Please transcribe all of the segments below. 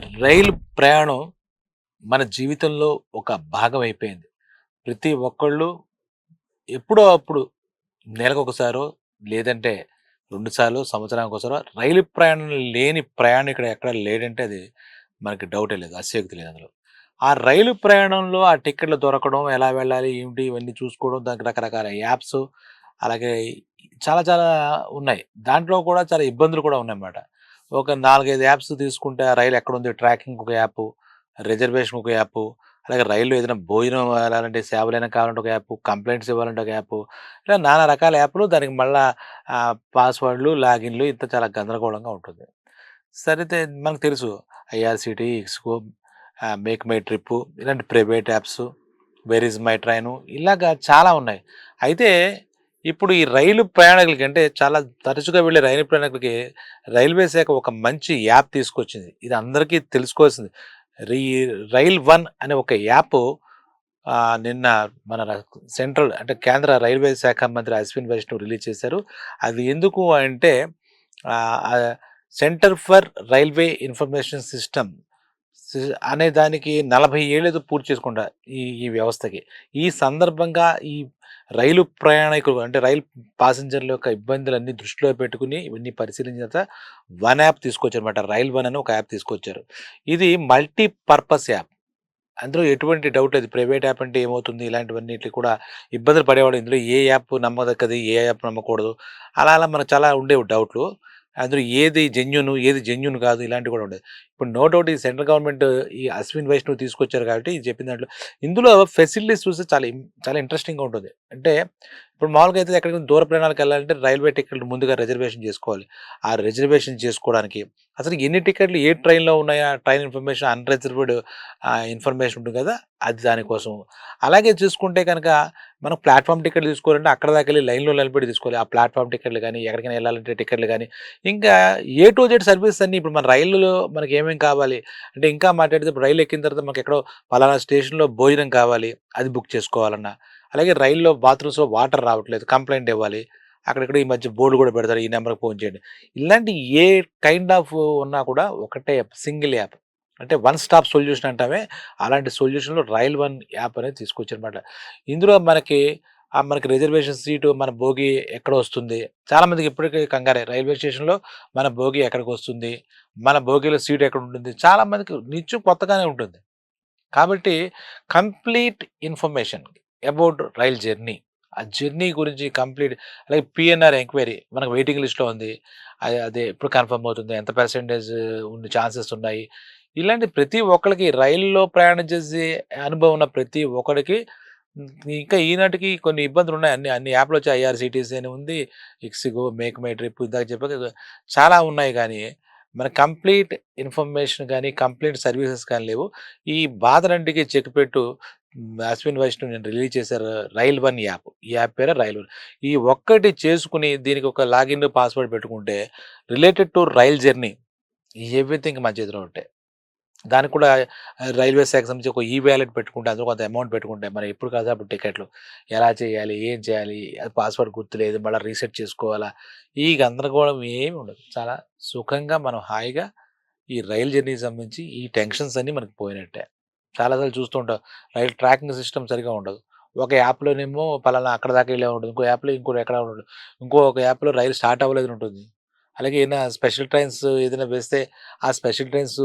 రైలు ప్రయాణం మన జీవితంలో ఒక భాగం అయిపోయింది. ప్రతి ఒక్కళ్ళు ఎప్పుడో అప్పుడు నెలకు ఒకసారో లేదంటే రెండుసార్లు సంవత్సరానికి ఒకసారో రైలు ప్రయాణం లేని ప్రయాణికుడు ఎక్కడ లేడంటే అది మనకి డౌటే లేదు. అసేక్తి లేదు అందులో. ఆ రైలు ప్రయాణంలో ఆ టికెట్లు దొరకడం, ఎలా వెళ్ళాలి, ఏమిటి ఇవన్నీ చూసుకోవడం, దానికి రకరకాల యాప్స్ అలాగే చాలా చాలా ఉన్నాయి. దాంట్లో కూడా చాలా ఇబ్బందులు కూడా ఉన్నాయన్నమాట. ఒక 4, 5 యాప్స్ తీసుకుంటే ఆ రైలు ఎక్కడుంది ట్రాకింగ్ ఒక యాప్ రిజర్వేషన్ ఒక యాపు, అలాగే రైల్‌లో ఏదైనా భోజనం అలాంటి సేవలైనా కావాలంటే ఒక యాప్ కంప్లైంట్స్ ఇవ్వాలంటే ఒక యాప్ ఇలా నానా రకాల యాప్‌లు దానికి మళ్ళా పాస్వర్డ్‌లు, లాగిన్‌లు ఇంత చాలా గందరగోళంగా ఉంటుంది. సరైతే మనకు తెలుసు IRCTC Ixigo make my trip ఇలాంటి private apps, where is my train ఇలాగా చాలా ఉన్నాయి. అయితే ఇప్పుడు ఈ రైలు ప్రయాణికులకి అంటే చాలా తరచుగా వెళ్ళే రైలు ప్రయాణికులకి రైల్వే శాఖ ఒక మంచి యాప్ తీసుకొచ్చింది. ఇది అందరికీ తెలుసుకోవాల్సింది. రీ రైల్ వన్ అనే ఒక యాప్ నిన్న మన సెంట్రల్ అంటే కేంద్ర రైల్వే శాఖ మంత్రి అశ్విన్ వైష్ణవ్ రిలీజ్ చేశారు. అది ఎందుకు అంటే centre for railway information system అనే దానికి 40 ఏళ్ళు పూర్తి చేసుకుంటా ఈ ఈ వ్యవస్థకి. ఈ సందర్భంగా ఈ రైలు ప్రయాణికులు అంటే రైలు పాసెంజర్ల యొక్క ఇబ్బందులన్నీ దృష్టిలో పెట్టుకుని ఇవన్నీ పరిశీలించిన తర్వాత వన్ యాప్ తీసుకొచ్చారు అనమాట రైల్ వన్ అని ఒక యాప్ తీసుకొచ్చారు. ఇది మల్టీపర్పస్ యాప్. అందులో ఎటువంటి డౌట్ లేదు. ప్రైవేట్ యాప్ అంటే ఏమవుతుంది? ఇలాంటివన్నిటికి కూడా ఇబ్బందులు పడేవాడు. ఇందులో ఏ యాప్ నమ్మదగ్గది, ఏ యాప్ నమ్మకూడదు. అలా అలా మనకు చాలా ఉండేవి డౌట్లు. అందులో ఏది జెన్యున్ ఏది జెన్యున్ కాదు ఇలాంటివి కూడా ఉండేది. ఇప్పుడు నో డౌట్ ఈ సెంట్రల్ గవర్నమెంట్ ఈ అశ్విన్ వైష్ణవ్ తీసుకొచ్చారు కాబట్టి ఇది చెప్పిన దాంట్లో ఇందులో ఫెసిలిటీస్ చూస్తే చాలా చాలా ఇంట్రెస్టింగ్‌గా ఉంటుంది. అంటే ఇప్పుడు మామూలుగా అయితే ఎక్కడికి దూర ప్రయాణాలకు వెళ్ళాలంటే రైల్వే టికెట్లు ముందుగా రిజర్వేషన్ చేసుకోవాలి. ఆ రిజర్వేషన్ చేసుకోవడానికి అసలు ఎన్ని టికెట్లు ఏ ట్రైన్‌లో ఉన్నాయా? ట్రైన్ ఇన్ఫర్మేషన్ అన్‌రిజర్వ్డ్ ఇన్ఫర్మేషన్ ఉంటుంది కదా! అది దానికోసం. అలాగే చూసుకుంటే కనుక మనం ప్లాట్ఫామ్ టికెట్లు తీసుకోవాలంటే అక్కడ దాకా వెళ్ళి లైన్‌లో నిలబడి తీసుకోవాలి. ఆ ప్లాట్ఫామ్ టికెట్లు కానీ ఎక్కడికైనా వెళ్ళాలంటే టికెట్లు కానీ ఇంకా ఏ టు జెడ్ సర్వీస్ అన్నీ ఇప్పుడు మన రైల్లో మనకి ఏమేమి కావాలి అంటే ఇంకా మాట్లాడితే ఇప్పుడు రైలు ఎక్కిన తర్వాత మనకి ఎక్కడో పలానా స్టేషన్‌లో భోజనం కావాలి. అది బుక్ చేసుకోవాలన్నా, అలాగే రైల్లో బాత్రూమ్స్‌లో వాటర్ రావట్లేదు కంప్లైంట్ ఇవ్వాలి. అక్కడక్కడ ఈ మధ్య బోర్డు కూడా పెడతారు. ఈ నెంబర్కి ఫోన్ చేయండి. ఇలాంటి ఏ కైండ్ ఆఫ్ ఉన్నా కూడా ఒకటే యాప్ సింగిల్ యాప్. అంటే వన్ స్టాప్ సొల్యూషన్ అంటామే. అలాంటి సొల్యూషన్‌లో రైల్ వన్ యాప్ అనేది తీసుకొచ్చారనమాట ఇందులో మనకి మనకి రిజర్వేషన్ సీటు మన భోగి ఎక్కడ వస్తుంది? చాలామందికి ఇప్పటికీ కంగారే. రైల్వే స్టేషన్‌లో మన బోగి ఎక్కడికి వస్తుంది మన బోగిలో సీటు ఎక్కడ ఉంటుంది చాలామందికి నిత్యం కొత్తగానే ఉంటుంది. కాబట్టి complete information about rail journey. ఆ జర్నీ గురించి కంప్లీట్ అలాగే పిఎన్ఆర్ ఎంక్వైరీ మనకు వెయిటింగ్ లిస్ట్‌లో ఉంది. అది అది ఎప్పుడు కన్ఫర్మ్ అవుతుంది? ఎంత పర్సెంటేజ్ ఉండే ఛాన్సెస్ ఉన్నాయి? ఇలాంటి ప్రతి ఒక్కరికి రైల్లో ప్రయాణం చేసే అనుభవం ఉన్న ప్రతి ఒక్కరికి ఇంకా ఈనాటికి కొన్ని ఇబ్బందులు ఉన్నాయి అన్ని అన్ని యాప్‌లు వచ్చి ఐఆర్సిటీసీ అని ఉంది. ఇక్సిగో, మేక్ మై ట్రిప్ ఇందాక చెప్పాగా చాలా ఉన్నాయి కానీ మన కంప్లీట్ ఇన్ఫర్మేషన్ కానీ కంప్లీట్ సర్వీసెస్ కానీ లేవు. ఈ బాధలంటికి చెక్ పెట్టు అశ్విన్ వైష్ణవ్ నేను రిలీజ్ చేశారు. Rail one app. ఈ యాప్ పేరే రైల్ వన్. ఈ ఒక్కటి చేసుకుని దీనికి ఒక లాగిన్, పాస్వర్డ్ పెట్టుకుంటే related to rail journey everything మన చేతిలో ఉంటాయి. దానికి కూడా రైల్వే శాఖ సంబంధించి ఒక ఈ వ్యాలెట్ పెట్టుకుంటే అందులో కొంత అమౌంట్ పెట్టుకుంటే మనం ఎప్పుడు కదా అప్పుడు టికెట్లు ఎలా చేయాలి? ఏం చేయాలి? అది పాస్వర్డ్ గుర్తులేదు. మళ్ళీ రీసెట్ చేసుకోవాలా? ఈ గందరగోళం ఏమి ఉండదు. చాలా సుఖంగా మనం హాయిగా ఈ రైలు జర్నీకి సంబంధించి ఈ టెన్షన్స్ అన్నీ మనకు పోయినట్టే. చాలాసార్లు చూస్తూ ఉంటాం. రైలు ట్రాకింగ్ సిస్టమ్ సరిగ్గా ఉండదు. ఒక యాప్‌లోనేమో పలానా అక్కడి దాకా వెళ్ళే ఉంటుంది. ఇంకో యాప్‌లో ఇంకోటి ఎక్కడ ఉండదు. ఇంకొక యాప్‌లో రైలు స్టార్ట్ అవ్వలేదు ఉంటుంది. అలాగే ఏదైనా స్పెషల్ ట్రైన్స్ ఏదైనా వేస్తే ఆ స్పెషల్ ట్రైన్స్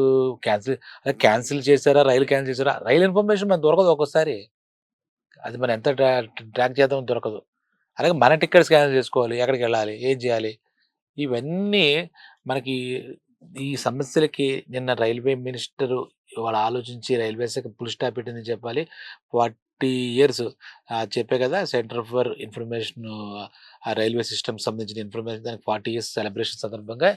క్యాన్సిల్ అదే క్యాన్సిల్ చేశారా? రైలు క్యాన్సిల్ చేశారా? రైలు ఇన్ఫర్మేషన్ మనకు దొరకదు ఒక్కోసారి. అది మనం ఎంత ట్రా ట్రాక్ చేద్దాం దొరకదు. అలాగే మన టికెట్స్ క్యాన్సిల్ చేసుకోవాలి. ఎక్కడికి వెళ్ళాలి ఏం చేయాలి? ఇవన్నీ మనకి ఈ సమస్యలకి నిన్న రైల్వే మినిస్టరు వాళ్ళు ఆలోచించి రైల్వే శాఖ ఫుల్ స్టాప్ పెట్టింది చెప్పాలి. 40 ఇయర్స్ చెప్పే కదా! సెంటర్ ఫర్ ఇన్ఫర్మేషన్ ఆ రైల్వే సిస్టమ్ సంబంధించిన ఇన్ఫర్మేషన్ దానికి 40 ఇయర్స్ సెలబ్రేషన్ సందర్భంగా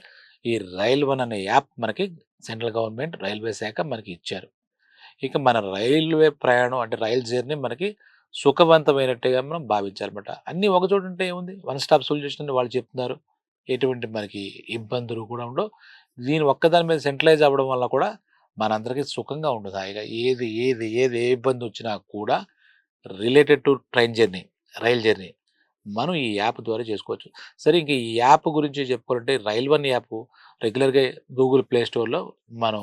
ఈ రైల్ వన్ అనే యాప్ మనకి సెంట్రల్ గవర్నమెంట్ రైల్వే శాఖ మనకి ఇచ్చారు. ఇక మన రైల్వే ప్రయాణం అంటే రైల్ జర్నీ మనకి సుఖవంతమైనట్టుగా మనం భావించాలన్నమాట. అన్నీ ఒక చోటు ఉంటే ఏముంది? వన్ స్టాప్ సొల్యూషన్ అని వాళ్ళు చెప్తున్నారు. ఎటువంటి మనకి ఇబ్బందులు కూడా ఉండవు. దీని ఒక్కదాని మీద సెంట్రలైజ్ అవ్వడం వల్ల కూడా మనందరికీ సుఖంగా ఉండదు హాయిగా. ఏది ఏది ఏది ఏ ఇబ్బంది వచ్చినా కూడా related to train journey, rail journey మనం ఈ యాప్ ద్వారా చేసుకోవచ్చు. సరే ఇంక ఈ యాప్ గురించి చెప్పుకోవాలంటే రైల్ వన్ యాప్ రెగ్యులర్‌గా గూగుల్ ప్లే స్టోర్‌లో మనం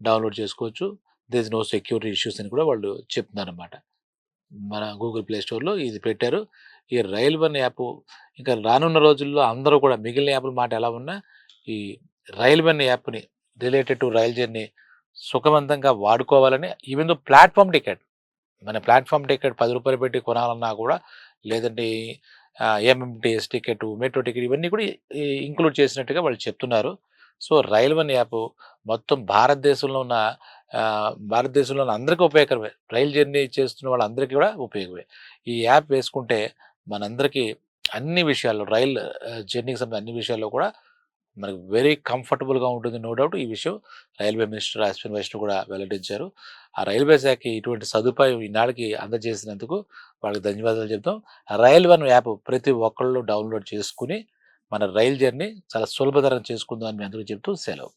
డౌన్లోడ్ చేసుకోవచ్చు దిస్ నో సెక్యూరిటీ ఇష్యూస్ అని కూడా వాళ్ళు చెప్తున్నారన్నమాట మన గూగుల్ ప్లే స్టోర్లో ఇది పెట్టారు ఈ రైల్ వన్ యాప్ ఇంకా రానున్న రోజుల్లో అందరూ కూడా మిగిలిన యాప్ల మాట ఎలా ఉన్నా ఈ రైల్ వన్ యాప్ని రిలేటెడ్ టు రైల్ జర్నీ సుఖవంతంగా వాడుకోవాలని ఈవెన్ దో ప్లాట్ఫామ్ టికెట్ మన ప్లాట్ఫామ్ టికెట్ పది రూపాయలు పెట్టి కొనాలన్నా కూడా లేదంటే ఎంఎంటీఎస్ టికెట్ మెట్రో టికెట్ ఇవన్నీ కూడా ఇంక్లూడ్ చేసినట్టుగా వాళ్ళు చెప్తున్నారు. సో రైల్వన్ యాప్ మొత్తం భారతదేశంలో ఉన్న భారతదేశంలో ఉన్న అందరికీ ఉపయోగకరమే. రైల్ జర్నీ చేస్తున్న వాళ్ళందరికీ కూడా ఉపయోగమే. ఈ యాప్ వేసుకుంటే మనందరికీ అన్ని విషయాల్లో రైల్ జర్నీకి సంబంధించిన అన్ని విషయాల్లో కూడా మనకు వెరీ కంఫర్టబుల్గా ఉంటుంది నో డౌట్ ఈ విషయం రైల్వే మినిస్టర్ అశ్విన్ వైష్ణవ్ కూడా వెల్లడించారు. ఆ రైల్వే శాఖకి ఇటువంటి సదుపాయం ఈనాడికి అందజేసినందుకు వాళ్ళకి ధన్యవాదాలు చెప్తాం. రైల్ వన్ యాప్ ప్రతి ఒక్కళ్ళు డౌన్లోడ్ చేసుకుని మన రైల్ జర్నీ చాలా సులభతరం చేసుకుందాం అని మీ అందరికీ చెప్తూ సెలవు.